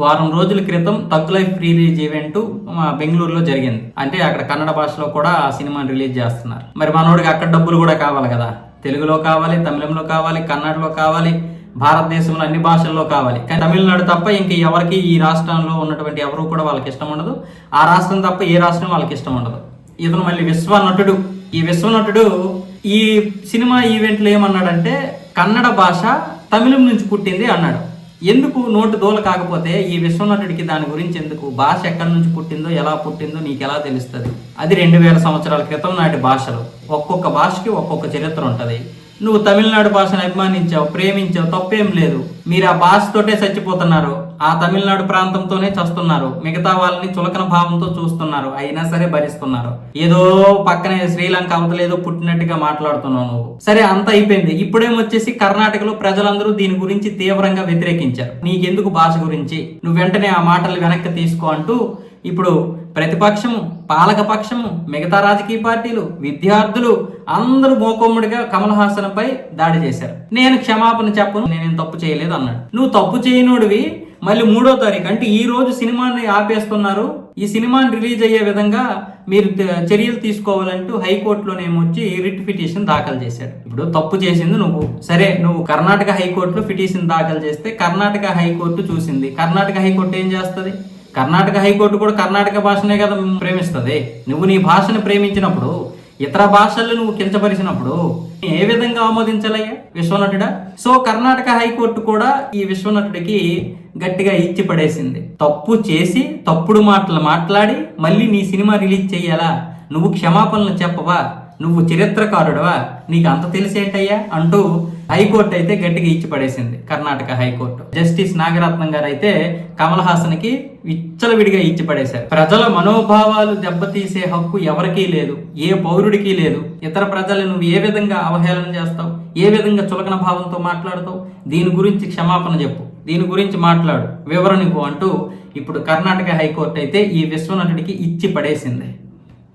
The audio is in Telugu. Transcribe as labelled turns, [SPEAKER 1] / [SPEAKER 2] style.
[SPEAKER 1] వారం రోజుల క్రితం తగ్ లైఫ్ రిలీజ్ ఈవెంట్ బెంగళూరులో జరిగింది. అంటే అక్కడ కన్నడ భాషలో కూడా ఆ సినిమాని రిలీజ్ చేస్తున్నారు. మరి మనోడికి అక్కడ డబ్బులు కూడా కావాలి కదా? తెలుగులో కావాలి తమిళంలో కావాలి కన్నడలో కావాలి భారతదేశంలో అన్ని భాషల్లో కావాలి. కానీ తమిళనాడు తప్ప ఇంక ఎవరికి ఈ రాష్ట్రంలో ఉన్నటువంటి ఎవరు కూడా వాళ్ళకి ఇష్టం ఉండదు. ఆ రాష్ట్రం తప్ప ఏ రాష్ట్రం వాళ్ళకి ఇష్టం ఉండదు. ఇతను మళ్ళీ విశ్వనటుడు ఈ విశ్వనటుడు ఈ సినిమా ఈవెంట్లో ఏమన్నాడంటే కన్నడ భాష తమిళం నుంచి పుట్టింది అన్నాడు. ఎందుకు నోటు దోల కాకపోతే ఈ విశ్వనటుడికి దాని గురించి ఎందుకు? భాష ఎక్కడి నుంచి పుట్టిందో ఎలా పుట్టిందో నీకు ఎలా తెలుస్తుంది? అది రెండు వేల సంవత్సరాల క్రితం నాటి భాషలు. ఒక్కొక్క భాషకి ఒక్కొక్క చరిత్ర ఉంటుంది. నువ్వు తమిళనాడు భాషను అభిమానించావు ప్రేమించావు తప్పేం లేదు. మీరు ఆ భాషతోటే చచ్చిపోతున్నారు. ఆ తమిళనాడు ప్రాంతంతోనే చస్తున్నారు. మిగతా వాళ్ళని చులకన భావంతో చూస్తున్నారు. అయినా సరే భరిస్తున్నారు. ఏదో పక్కనే శ్రీలంక అవతలేదో పుట్టినట్టుగా మాట్లాడుతున్నావు నువ్వు. సరే అంత అయిపోయింది. ఇప్పుడేమొచ్చేసి కర్ణాటకలో ప్రజలందరూ దీని గురించి తీవ్రంగా వ్యతిరేకించారు. నీకెందుకు భాష గురించి? నువ్వు వెంటనే ఆ మాటలు వెనక్కి తీసుకో అంటూ ఇప్పుడు ప్రతిపక్షము పాలకపక్షము మిగతా రాజకీయ పార్టీలు విద్యార్థులు అందరూ మోకొమ్ముడిగా కమల్ హాసన్పై దాడి చేశారు. నేను క్షమాపణ చెప్పను నేను తప్పు చేయలేదు అన్నాడు. నువ్వు తప్పు చేయనోడివి మళ్ళీ మూడో తారీఖు అంటే ఈ రోజు సినిమాని ఆపేస్తున్నారు ఈ సినిమాని రిలీజ్ అయ్యే విధంగా మీరు చర్యలు తీసుకోవాలంటూ హైకోర్టులోనేమొచ్చి రిట్ పిటిషన్ దాఖలు చేశాడు. ఇప్పుడు తప్పు చేసింది నువ్వు. సరే నువ్వు కర్ణాటక హైకోర్టులో పిటిషన్ దాఖలు చేస్తే కర్ణాటక హైకోర్టు చూసింది. కర్ణాటక హైకోర్టు ఏం చేస్తుంది? కర్ణాటక హైకోర్టు కూడా కర్ణాటక భాషనే కదా ప్రేమిస్తుంది. నువ్వు నీ భాషను ప్రేమించినప్పుడు ఇతర భాషల్లో నువ్వు కించపరిచినప్పుడు ఏ విధంగా ఆమోదించాలయ్యా విశ్వనటుడా? సో కర్ణాటక హైకోర్టు కూడా ఈ విశ్వనటుడికి గట్టిగా ఇచ్చి పడేసింది. తప్పు చేసి తప్పుడు మాటలు మాట్లాడి మళ్ళీ నీ సినిమా రిలీజ్ చేయాలా నువ్వు క్షమాపణలు చెప్పవా? నువ్వు చరిత్రకారుడవా? నీకు అంత తెలిసేంటయ్యా? అంటూ హైకోర్టు అయితే గట్టిగా ఇచ్చి పడేసింది కర్ణాటక హైకోర్టు. జస్టిస్ నాగరత్నం గారు అయితే కమల్ హాసన్కి విచ్చలవిడిగా ఇచ్చి పడేశారు. ప్రజల మనోభావాలు దెబ్బతీసే హక్కు ఎవరికీ లేదు ఏ పౌరుడికి లేదు. ఇతర ప్రజలు నువ్వు ఏ విధంగా అవహేళన చేస్తావు ఏ విధంగా చులకన భావంతో మాట్లాడతావు దీని గురించి క్షమాపణ చెప్పు దీని గురించి మాట్లాడు వివరణ ఇవ్వు అంటూ ఇప్పుడు కర్ణాటక హైకోర్టు అయితే ఈ విశ్వనటుడికి ఇచ్చి పడేసింది.